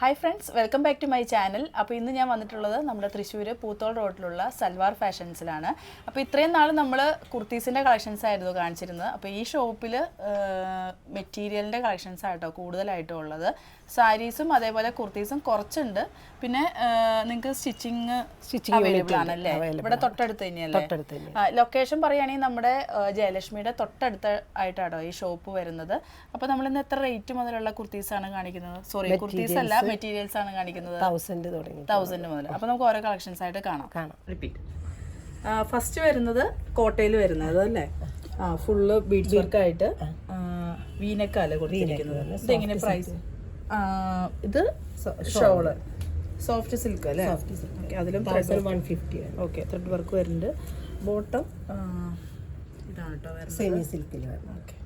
Hi friends welcome back to my channel അപ്പോൾ ഇന്ന് ഞാൻ വന്നിട്ടുള്ളത് നമ്മുടെ തൃശ്ശൂർ പൂത്തോൾ റോഡിലുള്ള സൽവാർ ഫാഷൻസിലാണ്. അപ്പോൾ ഇത്രയും നാൾ നമ്മൾ കുർത്തീസിന്റെ കളക്ഷൻസ് ആയിരുന്നു കാണിച്ചിരുന്നത്. അപ്പോൾ ഈ ഷോപ്പിൽ മെറ്റീരിയലിന്റെ കളക്ഷൻസ് ആയിട്ടോ കൂടുതലായിട്ടും ഉള്ളത്. സാരീസും അതേപോലെ കുർത്തീസും കുറച്ചുണ്ട്. പിന്നെ നിങ്ങൾക്ക് സ്റ്റിച്ചിങ് സ്റ്റിച്ചിങ് അവൈലബിൾ ആണ് അല്ലേ ആണല്ലേ? ഇവിടെ. തൊട്ടടുത്ത് തന്നെയല്ലേ? ലൊക്കേഷൻ പറയുകയാണെങ്കിൽ നമ്മുടെ ജയലക്ഷ്മിയുടെ തൊട്ടടുത്ത് ആയിട്ടാണോ ഈ ഷോപ്പ് വരുന്നത്. അപ്പോൾ നമ്മൾ ഇന്ന് എത്ര റേറ്റ് മുതലുള്ള കുർത്തീസ് ആണ് കാണിക്കുന്നത് സോറി കുർത്തീസ് അല്ല മെറ്റീരിയൽസ് ആണ് കാണിക്കുന്നത്. തൗസൻഡ് തുടങ്ങി. തൗസൻഡ് മുതൽ. അപ്പോൾ നമുക്ക് ഓരോ കളക്ഷൻസ് ആയിട്ട് കാണാം. കാണാം. റിപ്പീറ്റ് ഫസ്റ്റ് വരുന്നത് കോട്ടയിൽ വരുന്നത് അല്ലേ? ആ ഫുള്ള് ബീഡ്സ് വർക്ക് ആയിട്ട് വീനക്കാൽ കൊടുത്തിരിക്കുന്നത്? ഇതെങ്ങനെ പ്രൈസ് ഇത് ഷോൾ. സോഫ്റ്റ് സിൽക്ക് അല്ലേ? ഓക്കെ അതിലും price one fifty okay thread work വരുന്നുണ്ട്. ബോട്ടം ഇതാണ് കേട്ടോ സെമി സിൽക്കിൽ ഓക്കെ.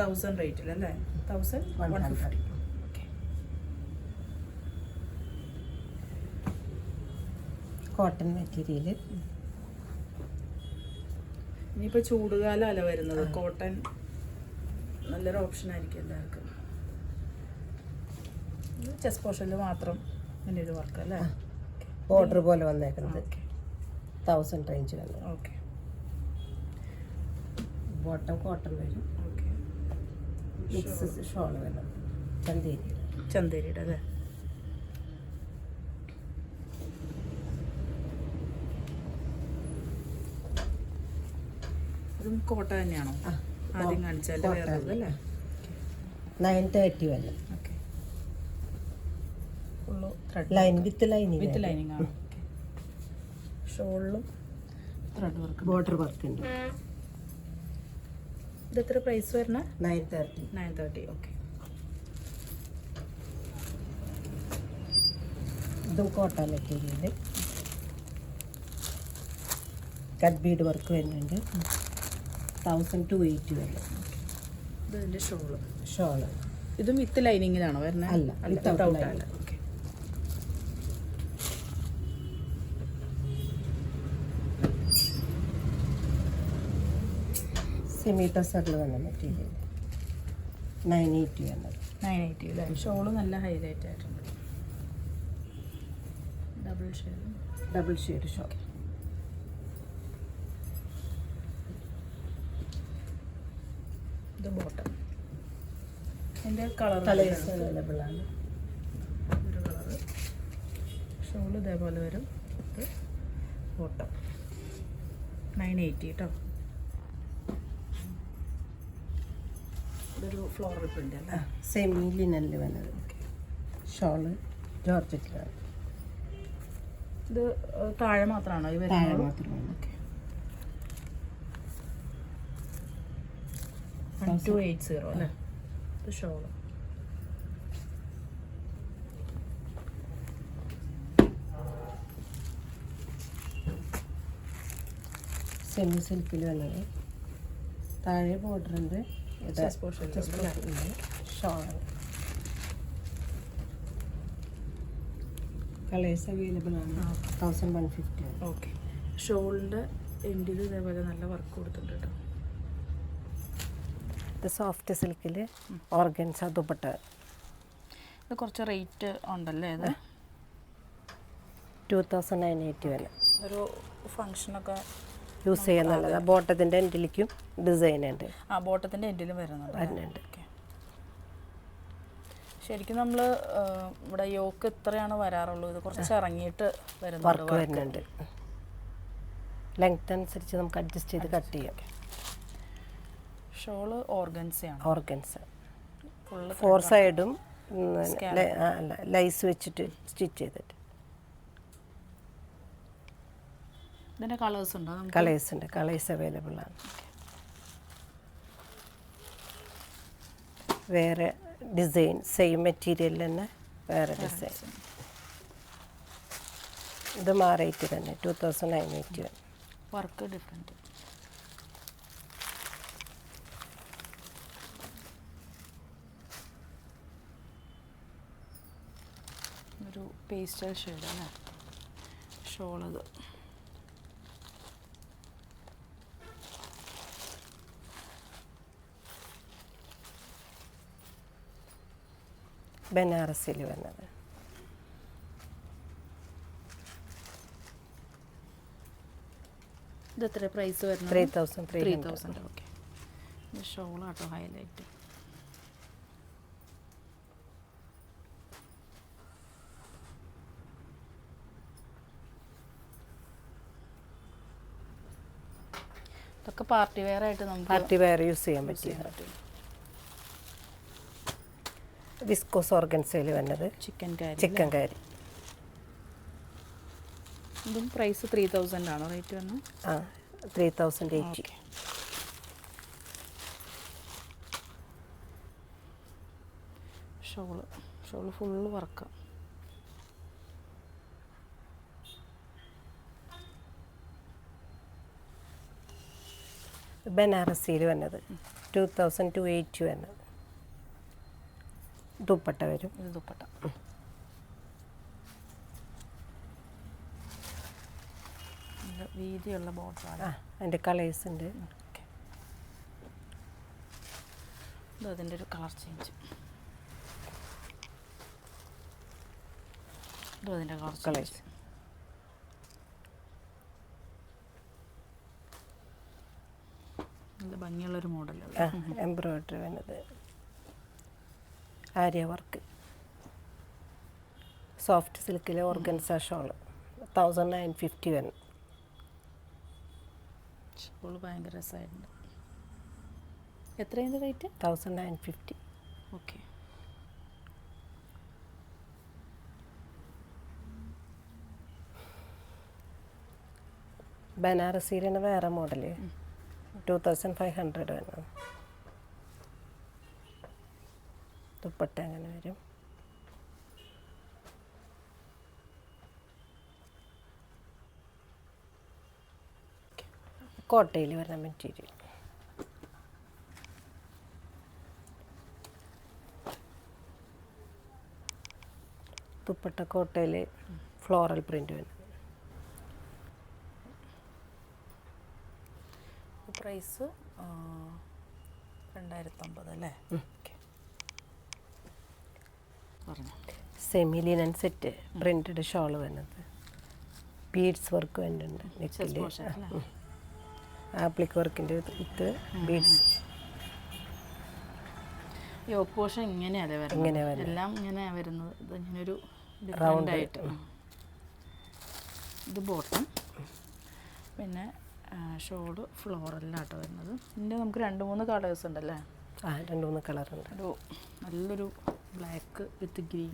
തൗസൻഡ് റേറ്റിൽ അല്ലേ? Thousand one. Fifty cotton material ഇനിയിപ്പോൾ ചൂടുകാലമല്ല വരുന്നത്? കോട്ടൺ നല്ലൊരു ഓപ്ഷൻ ആയിരിക്കും എല്ലാവർക്കും. ചെസ് പോർഷനിൽ മാത്രം ഇങ്ങനെ ഒരു വർക്ക് അല്ലേ? ബോർഡർ പോലെ വന്നേക്കുന്നത് തൗസൻഡ് റേഞ്ച് വന്നത് ഓക്കെ ബോട്ടം കോട്ടൺ വരും. ഓക്കെ മിക്സ് ഷോൾ വരും ചന്തേരി ചന്തേരിയുടെ അല്ലേ? അതും കോട്ട തന്നെയാണോ? ആ. ആദ്യം കാണിച്ചാൽ nine thirty okay full thread line with lining with lining ആണ്. ഷോളിലും ത്രെഡ് വർക്ക് ബോർഡർ വർക്ക് ഉണ്ട്. ഇത് എത്ര പ്രൈസ് വരണ nine thirty nine thirty okay ഇതും cotton material cut bead work വരുന്നുണ്ട്. തൗസൻഡ് ടു എയ്റ്റ് വരണം ഇത് ഇതിന്റെ ഷോൾ ഷോൾ ഇതും വിത്ത് ലൈനിങ്ങിലാണോ വരുന്നത് അല്ല, വിത്തൗട്ട് without സെമി ടസറിൽ വന്ന മെറ്റീരിയൽ നയൻ എയ്റ്റി വന്നത്. നയൻ എയ്റ്റി അല്ലേ ഷോൾ നല്ല ഹൈലൈറ്റ് ആയിട്ടുണ്ട്. Double shade double shade shawl ഇത് ബോട്ടം എന്റെ കളർ കളേഴ്സ് അവൈലബിൾ ആണ്. ഒരു കളറ് ഷോൾ ഇതേപോലെ വരും. ഇത് ബോട്ടം നയൻ എയ്റ്റി കേട്ടോ ഇതൊരു ഫ്ലോറൽ പ്രിന്റ് അല്ലേ? സെമി ലിനലിൽ വന്നത്. ഷോൾ ജോർജറ്റിലാണ്. ഇത് താഴെ മാത്രമാണോ ഈ താഴെ മാത്രമാണ് okay one two eight zero അല്ലേ? ഇത് ഷോൾ സെമി സിൽക്കിൽ വന്നത്. താഴെ ഉണ്ട് ഇത് Chest portion ഉണ്ട് chest portion ഉണ്ട് ഷോൾ കളേഴ്സ് അവൈലബിൾ ആണ്. തൗസൻഡ് വൺ ഫിഫ്റ്റി ഓക്കെ ഷോളിന്റെ എൻഡിൽ ഇതേപോലെ നല്ല വർക്ക് കൊടുത്തിട്ടുണ്ട് കേട്ടോ ഇത് സോഫ്റ്റ് സിൽക്കിൽ ഓർഗൻസ ദുപ്പട്ട. ഇത് കുറച്ച് റേറ്റ് ഉണ്ടല്ലേ ഇത്? ടു തൗസൻഡ് നയൻ എയ്റ്റി വരെ. ഒരു ഫങ്ഷനൊക്കെ യൂസ് ചെയ്യുന്നുള്ളത്. ബോട്ടത്തിന്റെ ബോട്ടത്തിന്റെ എൻഡിലേക്കും ഡിസൈൻ ഉണ്ട്. ആ ബോട്ടത്തിന്റെ എൻഡിലും വരുന്നുണ്ട് വരുന്നുണ്ട്. ശരിക്കും നമ്മൾ ഇവിടെ യോക്ക് എത്രയാണ് വരാറുള്ളൂ. ഇത് കുറച്ച് ഇറങ്ങിയിട്ട് വർക്ക് വരുന്നുണ്ട്. ലെങ്ത് അനുസരിച്ച് നമുക്ക് അഡ്ജസ്റ്റ് ചെയ്ത് കട്ട് ചെയ്യാം. ഷോൾ ഓർഗൻസയാണ് ഓർഗൻസ് ഫോർ സൈഡും അല്ല ലൈസ് വെച്ചിട്ട് സ്റ്റിച്ച് ചെയ്തിട്ട്. ഇതിന്റെ കളേഴ്സ് ഉണ്ടോ കളേഴ്സ് ഉണ്ട്. കളേഴ്സ് അവൈലബിൾ ആണ്. വേറെ ഡിസൈൻ സെയിം മെറ്റീരിയൽ തന്നെ വേറെ ഡിസൈൻ ഇത് മാറിയിട്ട് തന്നെ two thousand nine eighty one work different ഒരു പേസ്റ്റൽ ഷെയ്ഡ് അല്ലേ? ഷോളത് ബനാറസിൽ വന്നത്. ഇത് എത്ര പ്രൈസ് വരുന്നത്? Three thousand three thousand okay ഇത് ഷോളാട്ടോ ഹൈലൈറ്റ് ഇതൊക്കെ പാർട്ടി വെയർ ആയിട്ട് നമുക്ക് പാർട്ടി വെയർ യൂസ് ചെയ്യാൻ പറ്റിയ വിസ്കോസ് ഓർഗൻസയിൽ വന്നത്. ചിക്കൻ കാരി ചിക്കൻ കാരി ഇതും പ്രൈസ് ത്രീ തൗസൻഡ് ആണോ റേറ്റ് വന്നത് ആ three thousand eighty shawl. Shawl full work ബനാറസിയിൽ വന്നത്. ടു തൗസൻഡ് ടു എയ്റ്റി വന്നത് ദുപ്പട്ട വരും. ഇത് ദുപ്പട്ട. വീതിയുള്ള ബോട്ടാണ് ആ അതിന്റെ കളേഴ്സ് ഉണ്ട്. ഓക്കെ. ഇത് അതിന്റെ ഒരു കളർ ചേഞ്ച് ഇത് അതിന്റെ കളർ കളേഴ്സ് നല്ല ഭംഗിയുള്ളൊരു മോഡലാണ് എംബ്രോയിഡറി എംബ്രോയ്ഡറി വന്നത്. Arya work. Soft സിൽക്കിലെ organza shawl thousand nine fifty one. Shawl ഭയങ്കര രസമായിട്ടുണ്ട്. എത്രയാണ് rate? Thousand nine fifty. Okay. ബനാറസിയിലാണ് വേറെ model two thousand five hundred വന്നു. ദുപ്പട്ട അങ്ങനെ വരും. കോട്ടയിൽ വരുന്ന മെറ്റീരിയൽ. ദുപ്പട്ട കോട്ടയിൽ ഫ്ലോറൽ പ്രിന്റ് വരും. പ്രൈസ് രണ്ടായിരത്തമ്പത് അല്ലേ? ഓക്കെ. പറഞ്ഞു? Semi linen set printed shawl വരുന്നത് ബീഡ്സ് വർക്ക് വരുന്നുണ്ട് നെക്കിൽ ആപ്ലിക് വർക്കിന്റെ ഇത് ബീഡ്സ്. പോർഷൻ ഇങ്ങനെയല്ലേ വരുന്നത്. എല്ലാം ഇങ്ങനെ വരുന്നത്. ഇത് ഇങ്ങനെ ഒരു Round ഡിഫറെന്റ് ആയിട്ട്. ഇത് ബോട്ടം പിന്നെ ഷോൾ ഫ്ലോറലിലാട്ടോ വരുന്നത്. ഇതിന്റെ നമുക്ക് രണ്ട് മൂന്ന് കളേഴ്സ് ഉണ്ടല്ലേ? ആ രണ്ട് മൂന്ന് കളറുണ്ട് ഒരു നല്ലൊരു ബ്ലാക്ക് വിത്ത് ഗ്രീൻ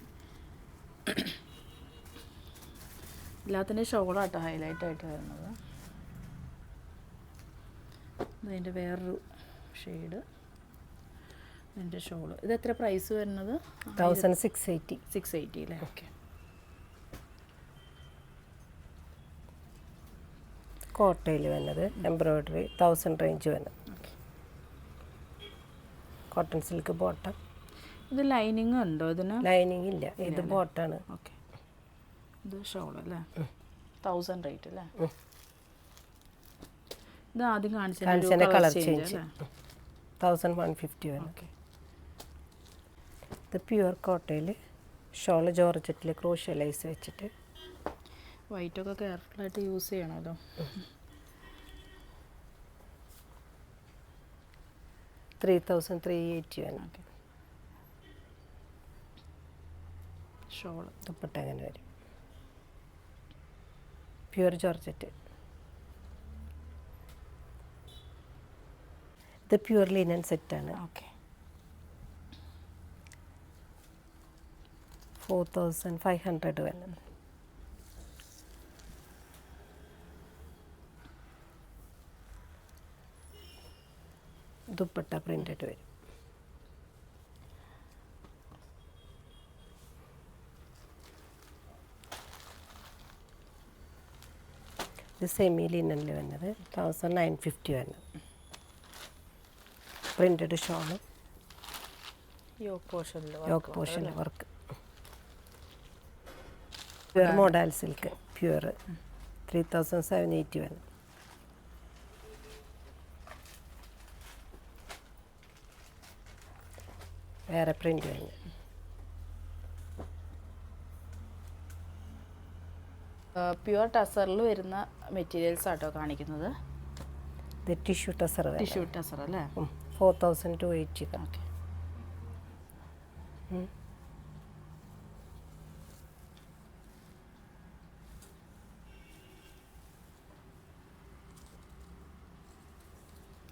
എല്ലാത്തിന്റെ ഷോളാട്ടോ ഹൈലൈറ്റ് ആയിട്ട് വരുന്നത്. ഇതിന്റെ വേറൊരു ഷെയ്ഡ് ഇതിന്റെ ഷോൾ. ഇത് എത്ര പ്രൈസ് വരുന്നത്? Thousand six eighty six eighty അല്ലേ? ഓക്കെ കോട്ടയിൽ വന്നത് എംബ്രോയിഡറി തൗസൻഡ് റേഞ്ച് വരുന്നത് ഓക്കെ കോട്ടൺ സിൽക്ക് ബോട്ടം ഇത് ലൈനിങ് ഉണ്ടോ ഇതിന്? ലൈനിങ് ഇല്ല. ഇത് ബോട്ടാണ് ഓക്കെ ഇത് ഷോൾ അല്ലേ? തൗസൻഡ് റേറ്റ് അല്ലേ? ഇത് ആദ്യം കാണിച്ചതിന്റെ colour change thousand one fifty വരും. ഓക്കെ ഇത് പ്യുവർ കോട്ടയിൽ ഷോൾ ജോർജറ്റിൽ ക്രോഷ്യ ലൈസ് വെച്ചിട്ട്. വൈറ്റ് ഒക്കെ കെയർഫുൾ ആയിട്ട് യൂസ് ചെയ്യണമല്ലോ ത്രീ തൗസൻഡ് ത്രീ എയ്റ്റി വരും. ഓക്കെ ഷോൾ ദുപ്പട്ട അങ്ങനെ വരും? പ്യുവർ ജോർജറ്റ് ഇത് പ്യുവർ ലിനൻ സെറ്റാണ് okay. Four thousand five hundred വരുന്നത് ദുപ്പട്ട പ്രിന്റഡ് വരും. ഇത് സെമി ലിനനിൽ വരുന്നത് തൗസൻഡ് നയൻ ഫിഫ്റ്റി വരുന്നത് പ്രിന്റഡ് ഷോൾ യോക്ക് പോർഷനിൽ work pure model silk pure three thousand seven eighty one വേറെ പ്രിന്റ് വരുന്നത് പ്യുവർ ടസറിൽ വരുന്ന മെറ്റീരിയൽസ് ആട്ടോ കാണിക്കുന്നത്. ഇത് ടിഷ്യൂ ടസർ ടിഷ്യൂ ടസർ അല്ലേ? Four thousand two eighty okay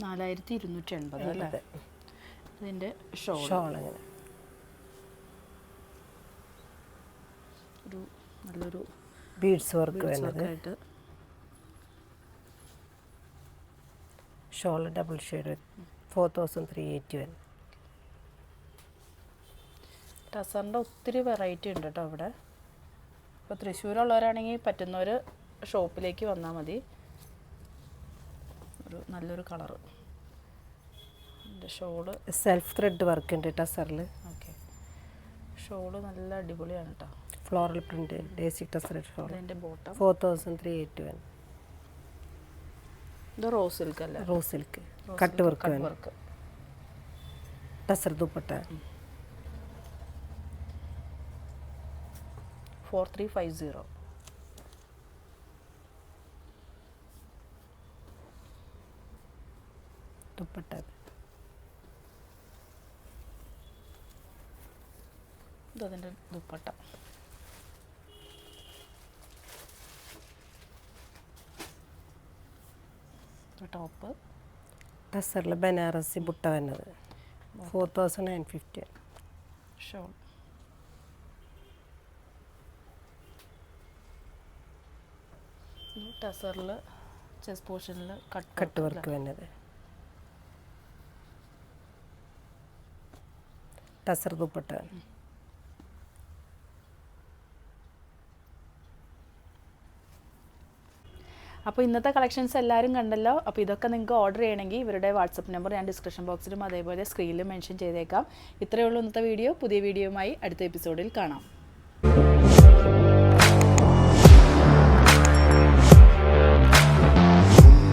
നാലായിരത്തി ഇരുന്നൂറ്റി എൺപത് അല്ലേ? ഇതിന്റെ ഷോൾ ഷോൾ അങ്ങനെ ഒരു നല്ലൊരു ബീഡ്സ് വർക്ക് വരുന്നത്. ആയിട്ട് shawl double shade four thousand three eighty one ടസറിന്റെ ഒത്തിരി വെറൈറ്റി ഉണ്ട് കേട്ടോ അവിടെ. ഇപ്പോൾ തൃശ്ശൂരുള്ളവരാണെങ്കിൽ പറ്റുന്നവർ ഷോപ്പിലേക്ക് വന്നാൽ മതി. ഒരു നല്ലൊരു colour. Shawl. Self thread work ഉണ്ട് ടസറിൽ ഓക്കെ. ഷോൾ നല്ല അടിപൊളിയാണ് കേട്ടോ floral print basic tussar shawl അതിന്റെ bottom four thousand three eight one ഇത് റോസ് സിൽക്ക് അല്ല? Rose silk cut work cut work tussar dupatta. Four three five zero dupatta ഇതതിന്റെ dupatta. Top. ടസറിൽ ബനാറസി ബുട്ട വന്നത്. Four thousand nine fifty shawl. ടസറിൽ chest പോർഷനിൽ cut cut work വന്നത്. ടസർ ദുപ്പട്ട. അപ്പോൾ ഇന്നത്തെ collections എല്ലാവരും കണ്ടല്ലോ. അപ്പോൾ ഇതൊക്കെ നിങ്ങൾക്ക് ഓർഡർ ചെയ്യണമെങ്കിൽ ഇവരുടെ വാട്സപ്പ് നമ്പർ ഞാൻ ഡിസ്ക്രിപ്ഷൻ ബോക്സിലും അതേപോലെ സ്ക്രീനിലും മെൻഷൻ ചെയ്തേക്കാം. ഇത്രയേ ഉള്ളൂ ഇന്നത്തെ വീഡിയോ പുതിയ വീഡിയോയുമായി അടുത്ത എപ്പിസോഡിൽ കാണാം.